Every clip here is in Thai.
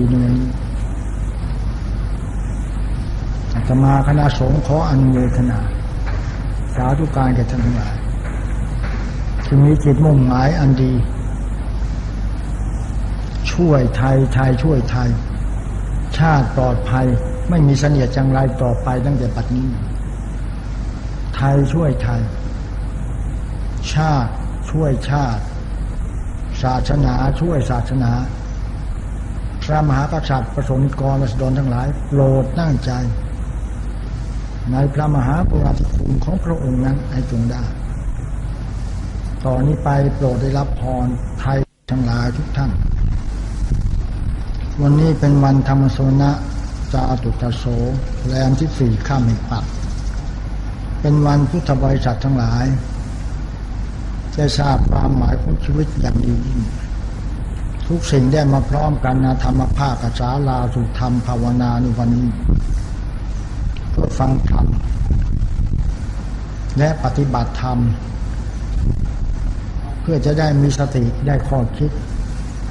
ปีหนึ่งอาตมาคณะสงฆ์ขออนุโมทนา สาธุการแก่ท่านทั้งหลายที่มีจิตมุ่งหมายอันดี ช่วยไทยไทยช่วยไทย ชาติปลอดภัย ไม่มีเสนียดจังไรต่อไปตั้งแต่ปัจนี้ไทยช่วยไทย ชาติช่วยชาติ ศาสนาช่วยศาสนา ระมหากษัตริย์ประสงค์กรรัศดรทั้งหลายโปรดตั้งใจ ในพระมหากรุณาธิคุณของพระองค์นั้นให้จงได้ต่อนนี้ไปโปรดได้รับพรไทยทั้งหลายทุกท่าน วันนี้เป็นวันธรรมโสนะจาตุตโสแรมที่สี่ข้ามแห่งปักเป็นวันพุทธบริษัททั้งหลายได้ทราบความหมายของชีวิตอย่างดียิ่ง ทุกสิ่งได้มาพร้อมกันนะธรรมภาคกษาลาสุธรรมภาวนาในวันนี้ เพื่อฟังธรรม และปฏิบัติธรรม เพื่อจะได้มีสติได้ข้อคิด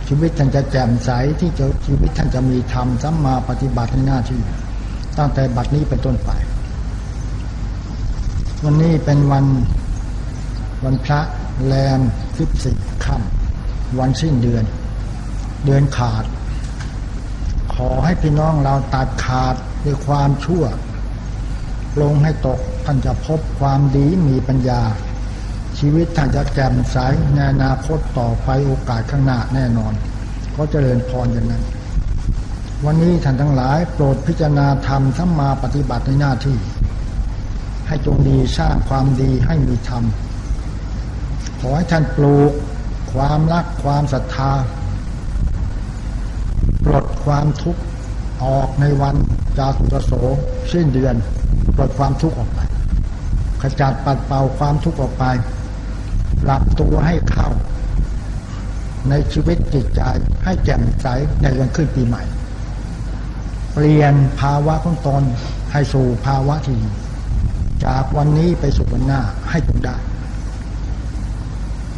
ชีวิตท่านจะแจ่มใสที่จะชีวิตท่านจะมีธรรมสัมมาปฏิบัติในหน้าที่ ตั้งแต่บัดนี้เป็นต้นไป วันนี้เป็นวันวันพระแรมสิบสี่ค่ำวันสิ้นเดือน เดือนขาด ขอให้พี่น้องเราตัดขาดด้วยความชั่ว ลงให้ตกท่านจะพบความดีมีปัญญา ชีวิตท่านจะแจ่มใสในอนาคตต่อไปโอกาสข้างหน้าแน่นอน ก็เจริญพรอย่างนั้น วันนี้ท่านทั้งหลายโปรดพิจารณาธรรมทั้งมาปฏิบัติในหน้าที่ ให้จงดีสร้างความดีให้มีธรรมขอให้ท่านปลูกความรักความศรัทธา ปลดความทุกข์ออกในวันจาตุตโสสิ้นเดือนปลดความทุกข์ออกไป ขจัดปัดเป่าความทุกข์ออกไปปรับตัวให้เข้า ในชีวิตจิตใจให้แจ่มใสในวันขึ้นปีใหม่ เปลี่ยนภาวะของตนให้สู่ภาวะที่ดีจากวันนี้ไปสู่วันหน้าให้จงได้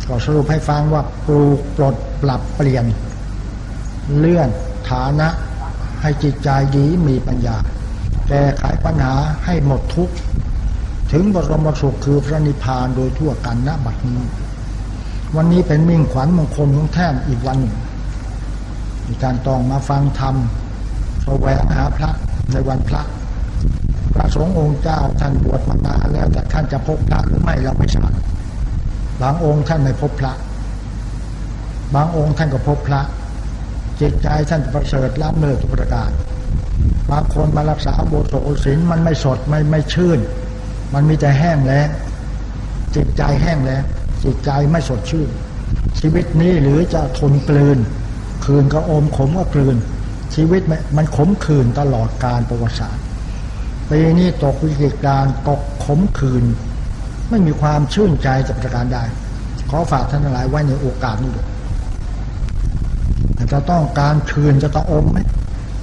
ก็สรุปให้ฟังว่าปลูกปลดปรับเปลี่ยน เลื่อน ฐานะ ให้จิตใจดีมีปัญญา แก้ไขปัญหาให้หมดทุกข์ ถึงบรมสุขคือพระนิพพานโดยทั่วกันณบัดนี้ วันนี้เป็นมิ่งขวัญมงคลของแท่นอีกวันหนึ่งมีการต้องมาฟังธรรมแสวงหาพระในวันพระพระสงฆ์องค์เจ้าท่านบวชมานานแล้วแต่ท่านจะพบพระหรือไม่เราไม่ทราบบางองค์ท่านไม่พบพระ บางองค์ท่านก็พบพระ จิตใจท่านประเสริฐล้ำเลิศทุกประการบางคนมารักษาโบสถ์ศีลมันไม่สดไม่ไม่ชื่น มันมีแต่แห้งแล้งจิตใจแห้งแล้งจิตใจไม่สดชื่น ชีวิตนี้หรือจะทนกลืน คืนก็อมขมก็กลืน ชีวิตมันขมขื่นตลอดการประวัติศาสตร์ปีนี้ตกวิกฤตการตกขมขื่นไม่มีความชื่นใจจะประการใดขอฝากท่านหลายไว้ในโอกาสนี้ด้วย จะต้องการคืนจะต้องอมไหม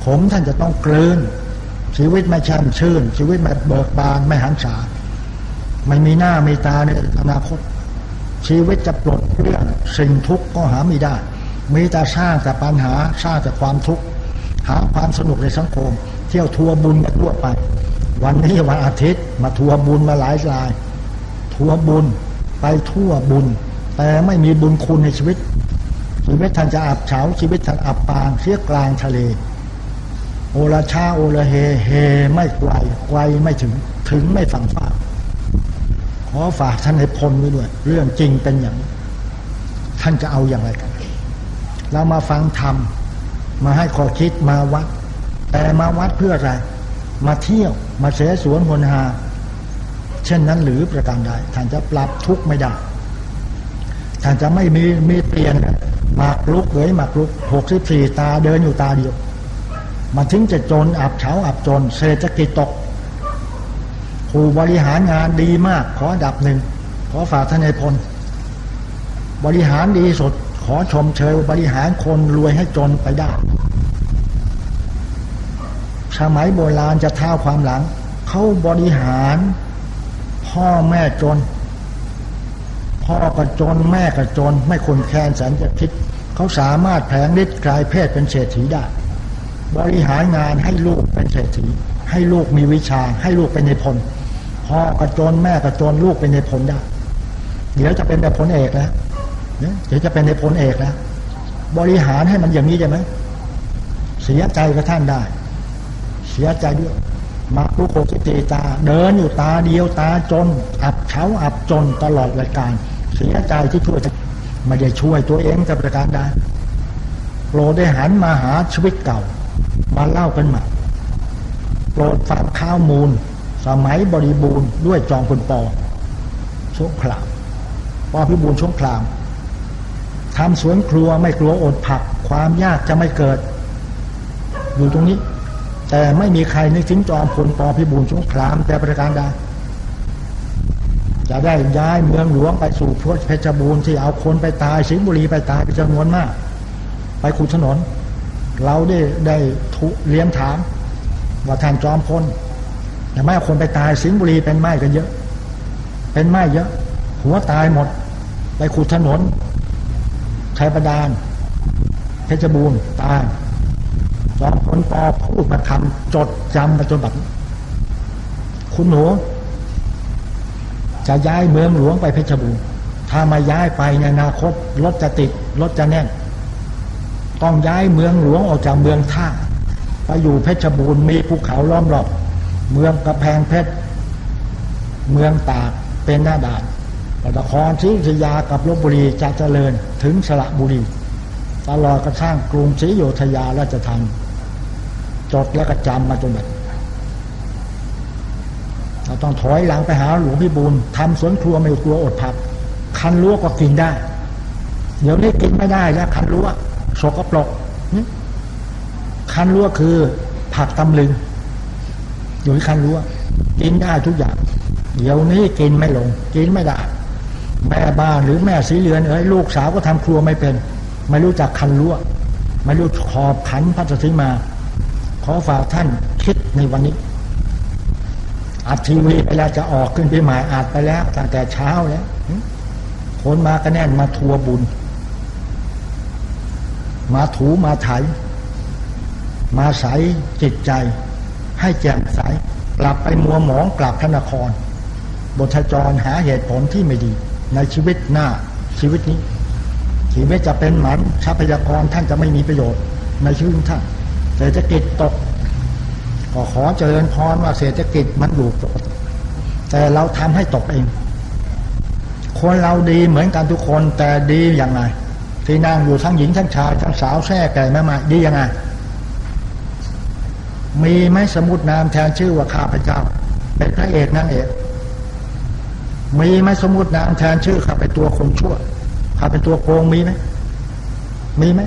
ขมท่านจะต้องกลืน ชีวิตไม่แช่มชื่น ชีวิตไม่เบิกบานไม่หันษาไม่มีหน้ามีตาในอนาคต ชีวิตจะปลดเปลื้องสิ่งทุกข์ก็หาไม่ได้ มีแต่สร้างแต่ปัญหาสร้างแต่ความทุกข์หาความสนุกในสังคม เที่ยวทัวร์บุญมาทั่วไป วันนี้วันอาทิตย์มาทัวร์บุญมาหลายราย ทัวร์บุญไปทั่วบุญ แต่ไม่มีบุญคุณในชีวิต ชีวิตท่านจะอับเฉาชีวิตท่านอับปางเสียกลางทะเล โอละชาโอละเฮเฮไม่ไกลไกลไม่ถึงถึงไม่ฝั่งฟ้าขอฝากท่านให้พ้นไว้ด้วย เรื่องจริงเป็นอย่าง ท่านจะเอาอย่างไรกัน เรามาฟังธรรมมาให้ข้อคิดมาวัด แต่มาวัดเพื่ออะไร มาเที่ยวมาเสสวนหนหา เช่นนั้นหรือประการใดท่านจะปรับทุกข์ไม่ได้ ท่านจะไม่มีมีเปลี่ยน หมากลุกเยหมากลุกหกสิบสี่ตาเดินอยู่ตาเดียว มันถึงจะจนอับเฉาอับจน เศรษฐกิจตกผู้บริหารงานดีมาก ขอดับหนึ่ง ขอฝากท่านในพล บริหารดีสุด ขอชมเชยบริหารคนรวยให้จนไปได้สมัยโบราณจะเท่าความหลัง เขาบริหาร พ่อแม่จน พ่อก็จนแม่ก็จน ไม่คนแค้นแสนจะคิดเขาสามารถแผงฤทธิ์กลายเพศเป็นเศรษฐีได้ บริหารงานให้ลูกเป็นเศรษฐี ให้ลูกมีวิชา ให้ลูกเป็นในพลพ่อกระจนแม่กระจนลูกเป็นในพลได้ เดี๋ยวจะเป็นในพลเอกแล้วเดี๋ยวจะเป็นในพลเอกแล้วบริหารให้มันอย่างนี้ใช่ไหมเสียใจกับท่านได้ เสียใจด้วยมาลุโคสิตตา เดินอยู่ตาเดียวตาจน อับเช้าอับจนตลอดรายการ เสียใจที่ช่วยไม่ได้ช่วยตัวเองจะประการใดโปรดได้หันมาหาชีวิตเก่า มาเล่ากันใหม่โปรดฟังข้าวมูล สมัยบริบูรณ์ด้วยจองคุณปอสงครามปอพิบูลสงครามทำสวนครัวไม่กลัวอดผัก ความยากจะไม่เกิด อยู่ตรงนี้ แต่ไม่มีใครนึกถึงจอมพลปอพิบูลสงครามแต่ประการใด จะได้ย้ายเมืองหลวงไปสู่พเพชรบูรณ์ที่เอาคนไปตายสิงห์บุรีไปตายเป็นจำนวนมาก ไปขุดถนน เราได้ได้ทุเรียนถาม ว่าท่านจอมพลแต่ไม่เอาคนไปตายสิงห์บุรีเป็นไม้กันเยอะ เป็นไม้เยอะ หัวตายหมด ไปขุดถนนชัยประดาน เพชรบูรณ์ตายจอมพลปอพูดมาทำจดจำมาจนแบบคุณหนู จะย้ายเมืองหลวงไปเพชรบูรณ์ถ้ามาย้ายไปในอนาคตรถจะติดรถจะแน่นต้องย้ายเมืองหลวงออกจากเมืองท่าไปอยู่เพชรบูรณ์มีภูเขาล้อมรอบเมืองกระแพงเพชร เมืองตากเป็นหน้าด่านนครศรีอยุธยากับลบบุรีจะเจริญถึงสระบุรี ตลอดกระทั่งกรุงศรีอยุธยาราชธรรมจดแล้วก็จำมาจนแบบ เราต้องถอยหลังไปหาหลวงพี่บูลทำสวนครัวไม่กลัวอดผัก คันรั้วก็กินได้ เดี๋ยวนี้กินไม่ได้แล้วคันรั้วสกปรกคันรั้วคือ ผักตำลึงอยู่ที่คันรั้วกินได้ทุกอย่าง เดี๋ยวนี้กินไม่ลง กินไม่ได้ แม่บ้านหรือแม่สีเรือนเอ้ยลูกสาวก็ทำครัวไม่เป็น ไม่รู้จักคันรั้วไม่รู้ขอบขันพัสถิมา ขอฝากท่านคิดในวันนี้ อัดทีวีไปแล้วจะออกขึ้นไปหมายอัดไปแล้วตั้งแต่เช้าแล้วคนมาก็แน่นมาทัวบุญ มาถูมาไถมาใสจิตใจ ให้แจ่มใส กลับไปมัวหมองกลับพระนคร บทจรหาเหตุผลที่ไม่ดี ในชีวิตหน้าชีวิตนี้ ชีวิตจะเป็นหมันทรัพยากรท่านจะไม่มีประโยชน์ ในชีวิตท่านเศรษฐกิจตก ก็ขอเจริญพรว่าเศรษฐกิจมันอยู่ปกติแต่เราทำให้ตกเอง คนเราดีเหมือนกันทุกคนแต่ดีอย่างไรที่นั่งอยู่ทั้งหญิงทั้งชายทั้งสาวแท่แก่แม่มาดียังไงมีไหมสมุดนามแทนชื่อว่าข้าพเจ้า เป็นพระเอกนางเอกมีไหมสมุดนามแทนชื่อข้าเป็นตัวคนชั่วข้าเป็นตัวโกงมีไหมมีไหม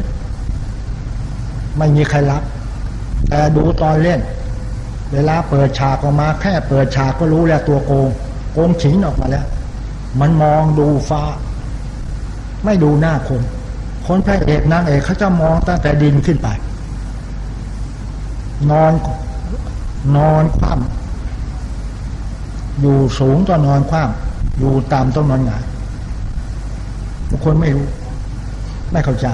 ไม่มีใครรับ แต่ดูตอนเล่น เวลาเปิดฉากออกมา แค่เปิดฉากก็รู้แล้วตัวโกง โกงฉิงออกมาแล้ว มันมองดูฟ้า ไม่ดูหน้าคน คนพระเอกนางเอกเขาจะมองตั้งแต่ดินขึ้นไป นอนนอนคว่ำอยู่สูงต้อนอนคว่ำอยู่ต่ำต้องนอนหงายบางคนไม่รู้ ไม่เข้าใจ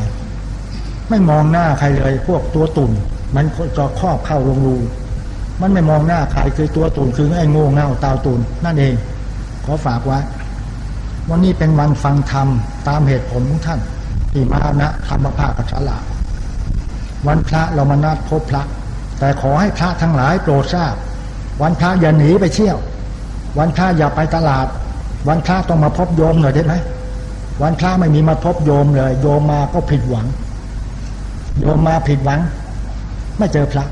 ไม่มองหน้าใครเลย พวกตัวตุ่น มันจะครอบเข้าลงรู มันไม่มองหน้าใครคือตัวตุ่นคือไอ้โง่เง่าตาตุนนั่นเอง ขอฝากไว้วันนี้เป็นวันฟังธรรมตามเหตุผลของท่าน ที่มานะธรรมภาคกัจฉลาวันพระเรามานัดพบพระ แต่ขอให้พระทั้งหลายโปรดทราบ วันพระอย่าหนีไปเที่ยว วันพระอย่าไปตลาด วันพระต้องมาพบโยมหน่อยได้ไหมวันพระไม่มีมาพบโยมเลย โยมมาก็ผิดหวัง โยมมาผิดหวัง ไม่เจอพระ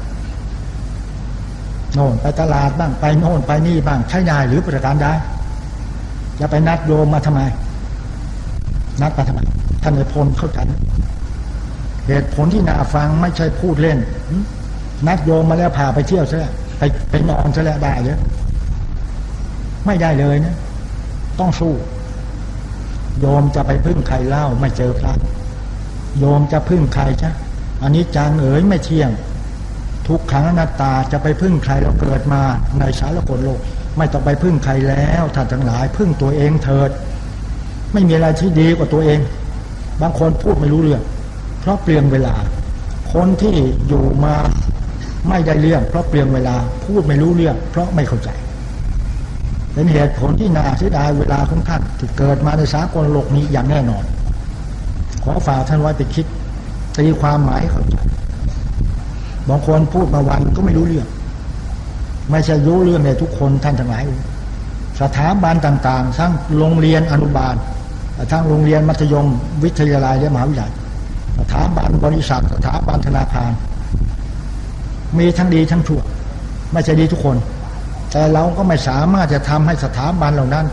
โน่นไปตลาดบ้างไปโน่นไปนี่บ้างใช้นายหรือประการใดจะไปนัดโยมมาทำไม นัดมาทำไมท่านในพลเข้าใจเหตุผลที่น่าฟังไม่ใช่พูดเล่น นัดโยมมาแล้วพาไปเที่ยวซะไปไปนอนซะแล้วได้เลยไม่ได้เลยนะต้องสู้ โยมจะไปพึ่งใครเล่าไม่เจอพระโยมจะพึ่งใครจ้ะอันนี้จางเอ๋ยไม่เที่ยง ทุกขังอนัตตาจะไปพึ่งใครเราเกิดมาในสารกลโลก ไม่ต้องไปพึ่งใครแล้วท่านทั้งหลาย พึ่งตัวเองเถิด ไม่มีอะไรที่ดีกว่าตัวเอง บางคนพูดไม่รู้เรื่อง เพราะเปลี่ยนเวลา คนที่อยู่มาไม่ได้เรื่อง เพราะเปลี่ยนเวลาพูดไม่รู้เรื่อง เพราะไม่เข้าใจ เป็นเหตุผลที่น่าเสียดายเวลาของท่านที่เกิดมาในสากลโลกนี้อย่างแน่นอน ขอฝากท่านไว้ไปคิดตีความหมายเข้าใจ บางคนพูดมาวันก็ไม่รู้เรื่อง ไม่ใช่รู้เรื่องในทุกคนท่านทั้งหลายสถาบันต่างๆ ทั้งโรงเรียนอนุบาล ทั้งโรงเรียนมัธยม วิทยาลัยและมหาวิทยาลัย สถาบันบริษัท สถาบันธนาคาร มีทั้งดีทั้งชั่ว ไม่ใช่ดีทุกคน แต่เราก็ไม่สามารถจะทำให้สถาบันเหล่านั้น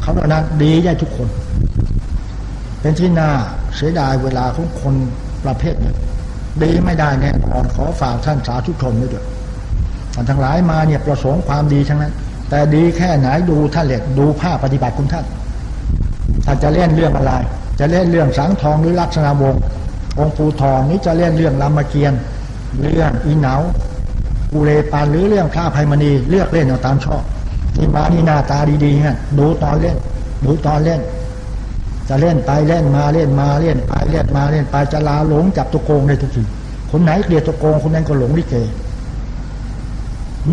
เขาเหล่านั้นดีได้ทุกคน เป็นที่น่าเสียดายเวลาของคนประเภทนี้ ดีไม่ได้แน่นอนขอฝากท่านสาธุชนด้วยด้วยท่านทั้งหลายมาเนี่ยประสงค์ความดีทั้งนั้น แต่ดีแค่ไหนดูท่านเล็กดูภาพปฏิบัติของท่านท่านจะเล่นเรื่องอะไร จะเล่นเรื่องสังทองหรือลักษณะวงศ์องค์ปูทองนี้จะเล่นเรื่องรามเกียรติเรื่องอีเหนากูเรปานหรือเรื่องพระภัยมณีเลือกเล่นเอาตามชอบที่มานี่หน้าตาดีๆฮะดูตอนเล่นดูตอนเล่น จะเล่นไปเล่นมาเล่นมาเล่นไปเล่นมาเล่นไปจะลาหลงจับตัวโกงได้ทุกทีคนไหนเกลียดตัวโกงคนนั้นก็หลงลิเก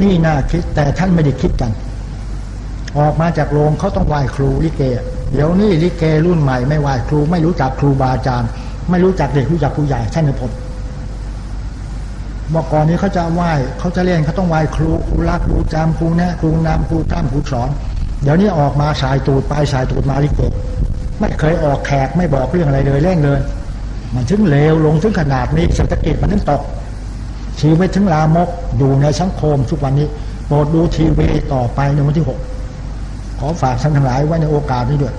นี่น่าคิดแต่ท่านไม่ได้คิดกัน ออกมาจากโรงเขาต้องไหว้ครูลิเก เดี๋ยวนี้ลิเกรุ่นใหม่ไม่ไหว้ครู ไม่รู้จักครูบาอาจารย์ ไม่รู้จักเด็กรู้จักผู้ใหญ่ท่านพลเมื่อก่อนนี้เขาจะไหว้เขาจะเรียนเขาต้องไหว้ครูครูรักครูจำครูแนะครูนำครูข้มครูสอนเดี๋ยวนี้ออกมาสายตูดไปสายตูดมาลิเก ไม่เคยออกแขกไม่บอกเรื่องอะไรเลยเล่นเลย มันถึงเลวลงถึงขนาดนี้เศรษฐกิจมันถึงตกชีวิตถึงลามกอยู่ในสังคมทุกวันนี้โปรดดูทีวีต่อไปในวันที่หกขอฝากท่านทั้งหลายไว้ในโอกาสนี้ด้วยจ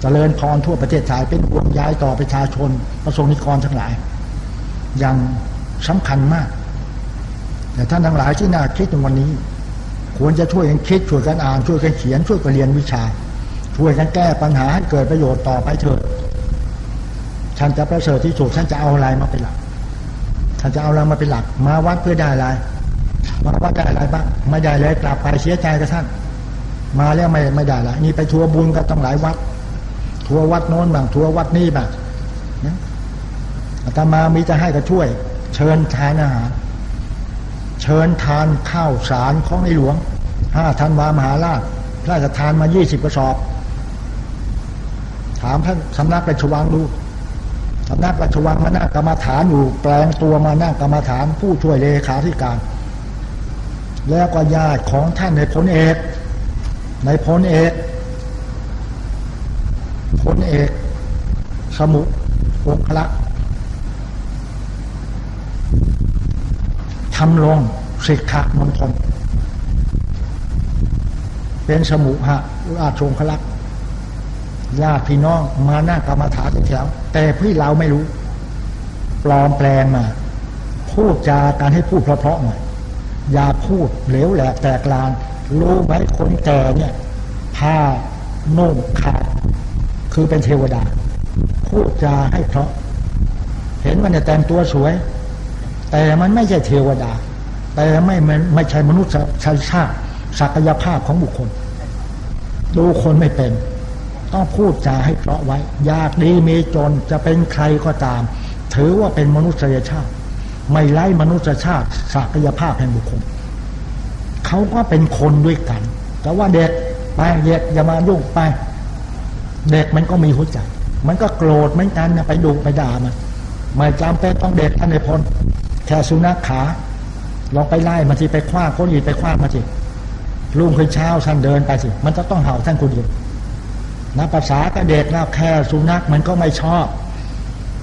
เจริญพรทั่วประเทศไทยเป็นห่วงย้ายต่อประชาชนประสงนิกรทั้งหลาย อย่างสำคัญมาก แต่ท่านทั้งหลายที่น่าคิดในวันนี้ ควรจะช่วยกันคิดช่วยกันอ่านช่วยกันเขียนช่วยกันเรียนวิชา ช่วยกันแก้ปัญหาให้เกิดประโยชน์ต่อไปเถิดท่านจะประเสริฐที่สุดท่านจะเอาอะไรมาเป็นหลักท่านจะเอาอะไรมาเป็นหลัก มาวัดเพื่อได้อะไรมาวัดได้อะไรบ้างไม่ได้เลยกลับไปเสียใจกับท่าน มาแล้วไม่ไม่ได้ละนี่ไปทัวร์บุญก็ต้องหลายวัด ทัวร์วัดโน้นบ้างทัวร์วัดนี้บ้างนะอาตมามีจะให้ก็ช่วย เชิญทานอาหารเชิญทานข้าวสารของในหลวงห้าธันวามหาราชพระราชทานมายี่สิบกระสอบ ถามท่านสำนักราชวังดูสำนักราชวังมานั่งกรรมาฐานอยู่ แปลงตัวมานั่งกรรมาฐาน ผู้ช่วยเลขาธิการ แล้วก็ญาติของท่านในพลเอกในพลเอกพลเอก สมุองคลักษ์ทำลงสิกขามณฑลเป็นสมุหะราชองคลักษ์ ญาติพี่น้องมาหน้ากรรมฐานแถวแต่พี่เราไม่รู้ ปลอมแปลงมา พูดจาการให้พูดเพราะๆหน่อยอย่าพูดเหลวแหลกแตกลานรู้ไหมคนแก่เนี่ยผ้าโน่งขาดคือเป็นเทวดา พูดจาให้เพราะ เห็นมันเนี่ยแต่งตัวสวย แต่มันไม่ใช่เทวดา แต่ไม่ไม่ใช่มนุษย์ชาชาติศักยภาพของบุคคล ดูคนไม่เป็น ต้องพูดจาให้เพราะไว้ ยากดีมีจนจะเป็นใครก็ตาม ถือว่าเป็นมนุษยชาติ ไม่ไล่มนุษยชาติศักยภาพแห่งบุคคลเขาก็เป็นคนด้วยกัน แต่ว่าเด็กไปเด็กอย่ามายุ่งไป เด็กมันก็มีหัวใจ มันก็โกรธเหมือนกันนะไปดูไปด่ามันไม่จำเป็นต้องเด็กท่านในพลแค่สุนัขขาลองไปไล่มันทีไปคว้าคนอื่นไปคว้ามาทีลุงเคยเช้าท่านเดินไปสิ มันจะต้องเห่าท่านคนเดียว นับภาษาก็เด็กนะแค่สุนัขมันก็ไม่ชอบ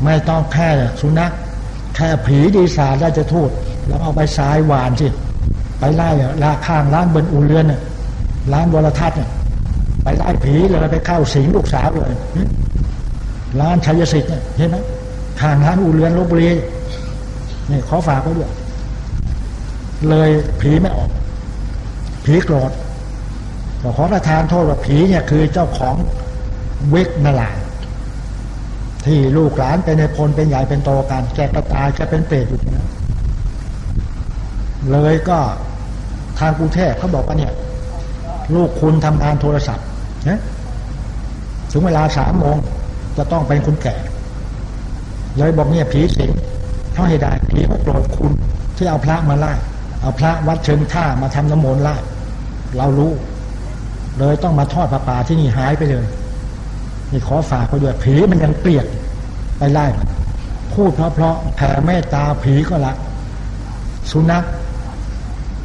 ไม่ต้องแค่สุนัข แค่ผีดีสาได้จะทูดแล้วเอาไปสายหวานสิไปไล่ลาข้างร้านบนอุเรือนร้านวรทัศน์ไปไล่ผีเลยไปเข้าสิงลูกสาวเลยร้านชัยสิทธิ์เห็นไหมข้างร้านอุเรือนลบบุรีนี่ขอฝากไว้ด้วยเลยผีไม่ออก ผีโกรธขอประทานโทษว่าผีเนี่ยคือเจ้าของ วกนาลาที่ลูกหลานเป็นในพลเป็นใหญ่เป็นโตกันแกก็ตายแกเป็นเปรตอยู่นะเลยก็ทางกรุงเทพเขาบอกว่าเนี่ย ลูกคุณทำงานโทรศัพท์นะถึงเวลาสามโมงจะต้องเป็นคุณแก่ เลยบอกเนี่ยผีสิงเขาให้ได้ผีเขาโกรธคุณที่เอาพระมาไล่เอาพระวัดเชิงท่ามาทำน้ำมนต์ไล่เรารู้ เลยต้องมาทอดผ้าป่าที่นี่หายไปเลย นี่ขอฝากไปด้วยผีมันยังเปลียกไปไล่มันพูดเพราะแผ่เมตตาผีก็ละสุนัข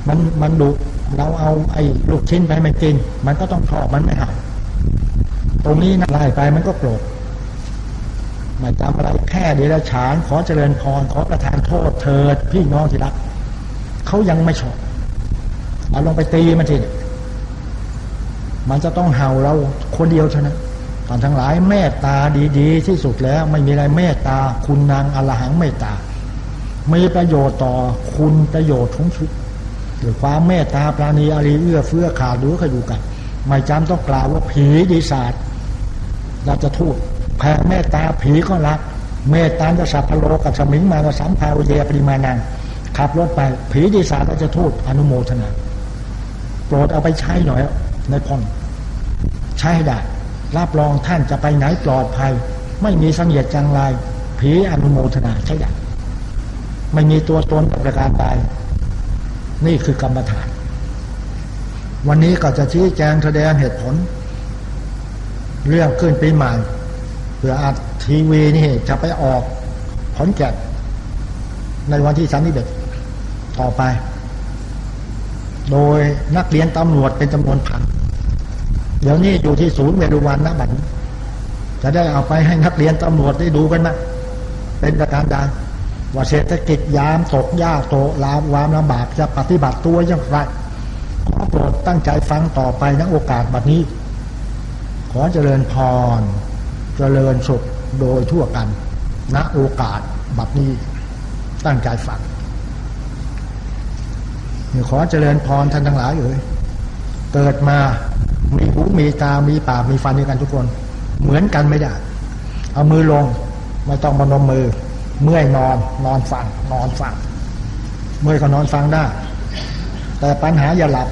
มันมันดุเราเอาไอ้ลูกชิ้นไปมันกิน มันก็ต้องชอบมันไม่เห่าตรงนี้นะไล่ไปมันก็โกรธไม่จำอะไรแค่เดรัจฉาน ขอเจริญพรขอประทานโทษเถิดพี่น้องที่รักเขายังไม่ชอบเอาลงไปตีมันทีมันจะต้องเห่าเราคนเดียวเท่านั้น ตอนทั้งหลายเมตตาดีๆ ที่สุดแล้วไม่มีอะไรเมตตา คุณนางอรหังเมตตา มีประโยชน์ต่อคุณประโยชน์ของชุดหรือความเมตตาปราณีอารีเอื้อเฟื้อขาดหรือขยู่กัน ไม่จำต้องกล่าวว่าผีดีศาสตร์เราจะทูดแผ่เมตตาผีก็รัก เมตตาจะสัพพโลกับสมิงมาสัมภาวเยปริมาณังขับรถไปผีดีศาสตร์เราจะทูดอนุโมทนาโปรดเอาไปใช้หน่อยในพนใช้ได้ รับรองท่านจะไปไหนปลอดภัย ไม่มีสังเยชจังไรผีอนุโมทนาใช่ได้ไม่มีตัวตนประการใดนี่คือกรรมฐาน วันนี้ก็จะชี้แจงแสดงเหตุผล เรื่องขึ้นปีใหม่เพื่ออาทีวีนี่จะไปออกผลแก่ในวันที่สามสิบเอ็ดต่อไป โดยนักเรียนตำรวจเป็นจำนวนพัน เดี๋ยวนี้อยู่ที่ศูนย์เวรุวันนะบัดจะได้เอาไปให้นักเรียนตำรวจได้ดูกันนะเป็นประการใดว่าเศรษฐกิจยามตกยากโตลามวามลำบากจะปฏิบัติตัวอย่างไรขอโปรดตั้งใจฟังต่อไปณโอกาสบัดนี้ ขอเจริญพร เจริญสุขโดยทั่วกันณโอกาสบัดนี้ตั้งใจฟังขอเจริญพรท่านทั้งหลายเอ่ยเกิดมา มีหูมีตา มีปาก มีฟันเด้วกันทุกคน เหมือนกันไม่ได้ เอามือลง ไม่ต้องมานมมือ เมื่อยนอน นอนฟัง นอนฟัง เมื่อยก็นอนฟังได้ แต่ปัญหาอย่าหลับ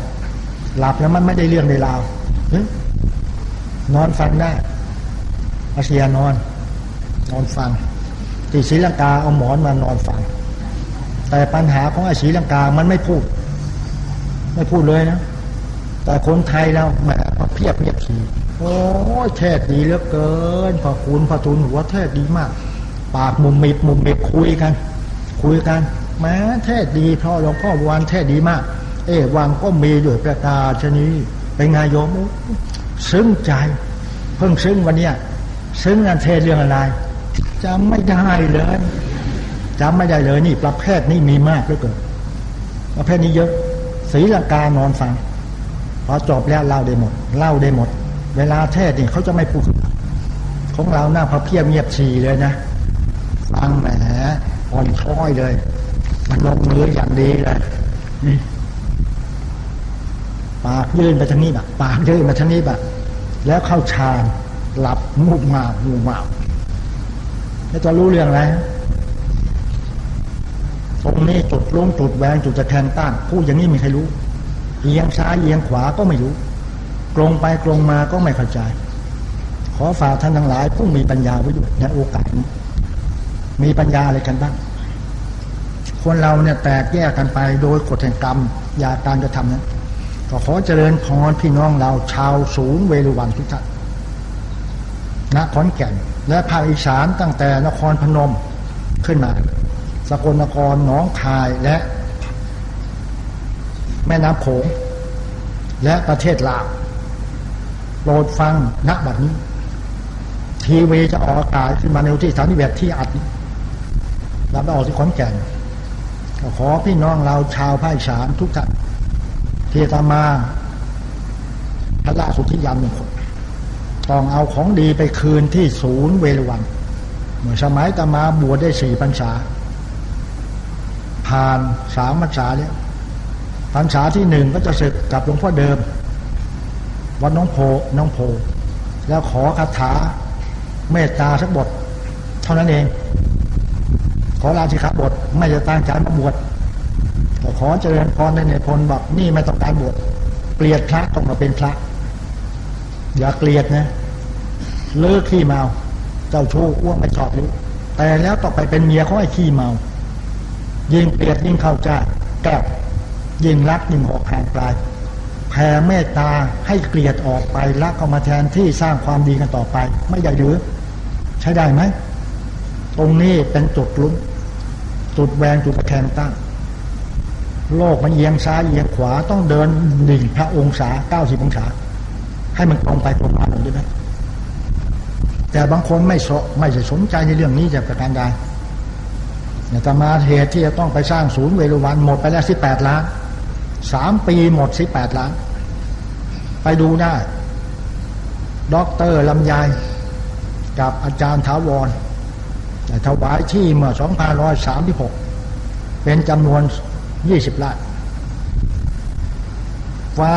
หลับแล้วมันไม่ได้เรื่องในราว นอนฟังได้อาเซียนอน นอนฟัง ที่ศรีลังกาเอาหมอนมานอนฟัง แต่ปัญหาของอ้ศรีลังกามันไม่พูด ไม่พูดเลยนะ แต่คนไทยเราแหมเพียบเพียบทีโอ้เทศดีเหลือเกินพอคุณพอทุนหัวเทศดีมาก ปากมุมมิบมุมมิบคุยกัน คุยกันแม้เทศดีพ่อหลวงพ่อวันเทศดีมาก เอ๊วังก็มีด้วยประกาศชนีเป็นไงโยมซึ้งใจ เพิ่งซึ้งวันเนี้ยซึ้งงานเทศเรื่องอะไรจำไม่ได้เลยจำไม่ได้เลยนี่ประเภทนี้มีมากเหลือเกินประเภทนี้เยอะศีลังกานอนฟัง พอจบแล้วเล่าได้หมด เล่าได้หมด เวลาเทศนี่เขาจะไม่พูดของเราหน้าพระเพียบเงียบฉีเลยนะฟังแหมอ่อนช้อยเลย มันลงมืออย่างดีเลยปากยื่นไปทางนี้บบปากยื่นมาทางนี้บบแล้วเข้าฌานหลับมุบมามูมาแล้วจะรู้เรื่องอะไรตรงนี้จุดลงจุดแหวงจุดจะแทงต้านผู้อย่างนี้มีใครรู้ เอียงซ้ายเอียงขวาก็ไม่รู้กลงไปกลงมาก็ไม่เข้าใจ ขอฝากท่านทั้งหลายผู้มีปัญญาไว้ด้วยในโอกาสนี้มีปัญญาอะไรกันบ้าง คนเราเนี่ยแตกแยกกันไปโดยกฎแห่งกรรมยาการกระทำนั้นก็ขอเจริญพรพี่น้องเราชาวศูนย์เวรุวันทุกท่านนครแก่น และภาคอีสานตั้งแต่นครพนมขึ้นมา สกลนครหนองคายและ แม่น้ำโขง และประเทศลาวโปรดฟังณบัดนี้ ทีวีจะออกอากาศขึ้นมาในที่สถานีแบบที่อัดรับออกที่ขอนแก่นขอพี่น้องเราชาวภาคอีสานทุกท่านเทตามาพระราสุทธิยามหนึ่งคนต้องเอาของดีไปคืนที่ศูนย์เวรวันเมื่อสมัยตามาบวชได้สี่พรรษาผ่านสามพรรษาแล้ว พรรษาที่หนึ่งก็จะศึกกับหลวงพ่อเดิม วัดน้องโพน้องโพ แล้วขอคาถาเมตตาสักบท เท่านั้นเอง ขอลาสิครับท ไม่จะตั้งใจมาบวชขอเจริญพรในเนพลบอกนี่ไม่ต้องการบวชเกลียดพระต้องมาเป็นพระ อย่าเกลียดนะ เลิกขี้เมา เจ้าชู้อ้วงไม่ชอบรู้แต่แล้วต่อไปเป็นเมียเขาไอ้ขี้เมา ยิ่งเกลียดยิ่งเข้าใจแก้ว ยิ่งรักยิ่งหอกห่างไกลแผ่เมตตาให้เกลียดออกไปรักเข้ามาแทนที่สร้างความดีกันต่อไป ไม่ใหญ่หรือ ใช้ได้ไหมตรงนี้เป็นจุดลุ้นจุดแหวงจุดแคงตั้ง โลกมันเอียงซ้ายเอียงขวาต้องเดินหนึ่งพระองศาเก้าสิบองศา ให้มันตรงไปตรงมาหน่ได้ไหมแต่บางคนไม่สไม่ใช่สนใจในเรื่องนี้จากประการใดเนี่ยแต่มาเหตุที่จะต้องไปสร้างศูนย์เวรุวันหมดไปแล้วสิบแปดล้าน สามปีหมดสิบแปดล้าน ไปดูได้ด็อกเตอร์ลำไยกับอาจารย์ถาวรถวายที่เมื่อ2536 เป็นจำนวน 20ล้านฟ้า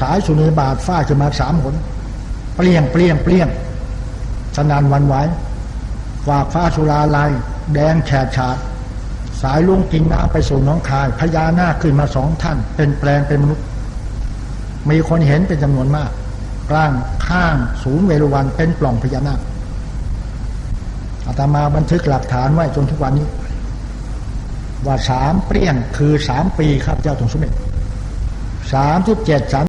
สายสุนีบาทฟ้าขึ้นมาสามหน เปลี่ยงเปลี่ยงเปลี่ยงสนานวันไหวฝากฟ้าสุราลาย แดงแฉดฉาด สายลุงกินน้ำไปสู่น้องคายพญานาคขึ้นมาสองท่าน เป็นแปลงเป็นมนุษย์ มีคนเห็นเป็นจำนวนมากกลางข้างศูนย์เวรุวันเป็นปล่องพญานาคอาตมาบันทึกหลักฐานไว้จนทุกวันนี้ ว่าสามเปรี้ยงคือสามปีครับเจ้าถงสมเด็จสามสิบเจ็ดสาม